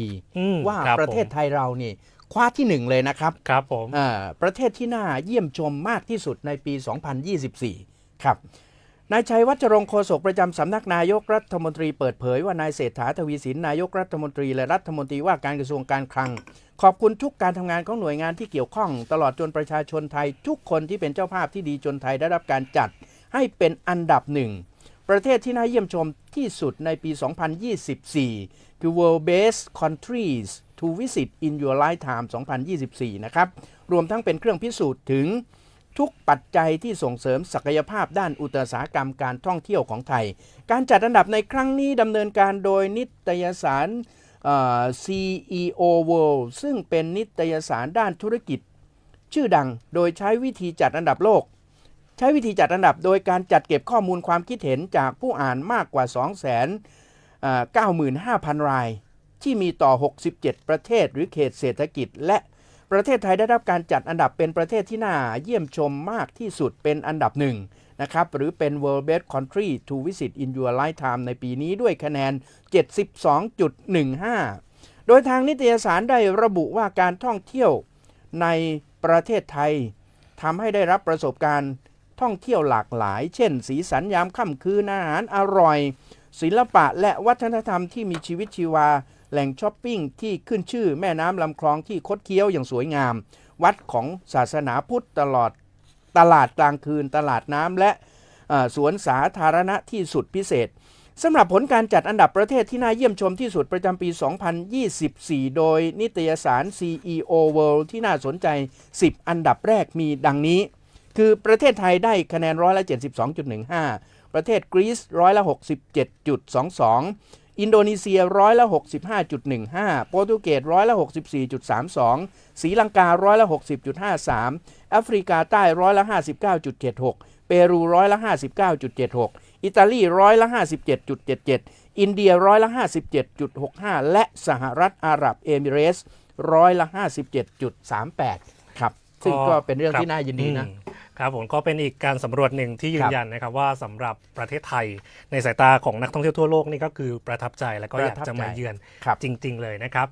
ดีอืมว่าคบประเทศผมไทยเรานี่คว้าที่หนึ่งเลยนะครับครับผมอ่าประเทศที่น่าเยี่ยมชมมากที่สุดในปี 2024 ครับนายชัยวัชรงค์โฆษกประจำสำนักนายกรัฐมนตรีเปิดเผยว่านายเศรษฐาทวีสินนายกรัฐมนตรีและรัฐมนตรีว่าการกระทรวงการคลัง ขอบคุณทุกการทำงานของหน่วยงานที่เกี่ยวข้อง ตลอดจนประชาชนไทย ทุกคนที่เป็นเจ้าภาพที่ดีจนไทยได้รับการจัด ให้เป็นอันดับหนึ่ง ประเทศที่น่าเยี่ยมชมที่สุดในปี 2024 คือ World Best Countries to Visit in Your Lifetime 2024 นะครับ รวมทั้งเป็นเครื่องพิสูจน์ถึงทุกปัจจัยที่ส่งเสริมศักยภาพด้านอุตสาหกรรมการท่องเที่ยวของไทย การจัดอันดับในครั้งนี้ดำเนินการโดยนิตยสาร CEO World ซึ่งเป็นนิตยสารด้านธุรกิจ ชื่อดังโดยใช้วิธีจัดอันดับโลก ช้วิธีจัดอันดับโดยการจัดเก็บข้อมูลความคิดเห็นจากผู้อ่านมากกว่า 2 9 5 0 0 0 ราย ที่มีต่อ 67 ประเทศหรือเขตเศรษฐกิจ และประเทศไทยได้รับการจัดอันดับเป็นประเทศที่น่าเยี่ยมชมมากที่สุดเป็นอันดับหนึ่งนะครับหรือเป็น World Best Country to Visit in Your Lifetime ในปีนี้ด้วยคะแนน 72.15 โดยทางนิตยสารได้ระบุว่าการท่องเที่ยวในประเทศไทยทำให้ได้รับประสบการณ์ ท่องเที่ยวหลากหลาย เช่น สีสันยามค่ำคืนอาหารอร่อย ศิลปะและวัฒนธรรมที่มีชีวิตชีวา แหล่งช้อปปิ้งที่ขึ้นชื่อแม่น้ำลำคลองที่คดเคี้ยวอย่างสวยงาม วัดของศาสนาพุทธตลอดตลาดกลางคืน ตลาดน้ำและสวนสาธารณะที่สุดพิเศษสำหรับผลการจัดอันดับประเทศที่น่าเยี่ยมชมที่สุดประจำปี 2024 โดยนิตยสาร CEO World ที่น่าสนใจ 10 อันดับแรกมีดังนี้ คือประเทศไทยได้คะแนนร้อยละ72.15 ประเทศกรีซร้อยละ67.22 อินโดนีเซียร้อยละ65.15 โปรตุเกสร้อยละ64.32ศรีลังการ้อยละ60.53 แอฟริกาใต้ร้อยละ59.76 เปรูร้อยละ59.76 อิตาลีร้อยละ57.77 อินเดียร้อยละ57.65 และสหรัฐอาหรับเอมิเรสร้อยละ57.38 ครับ ซึ่งก็เป็นเรื่องที่น่ายินดีนะ ครับผมก็เป็นอีกการสำรวจหนึ่งที่ยืครันบยันนะครับว่าสำหรับประเทศไทยในสายตาของนักท่องเที่ยวทั่วโลกนี่ก็คือประทับใจแล้วก็อยากประทับจะมาใจเยือนครับจริง ๆ เลยนะครับ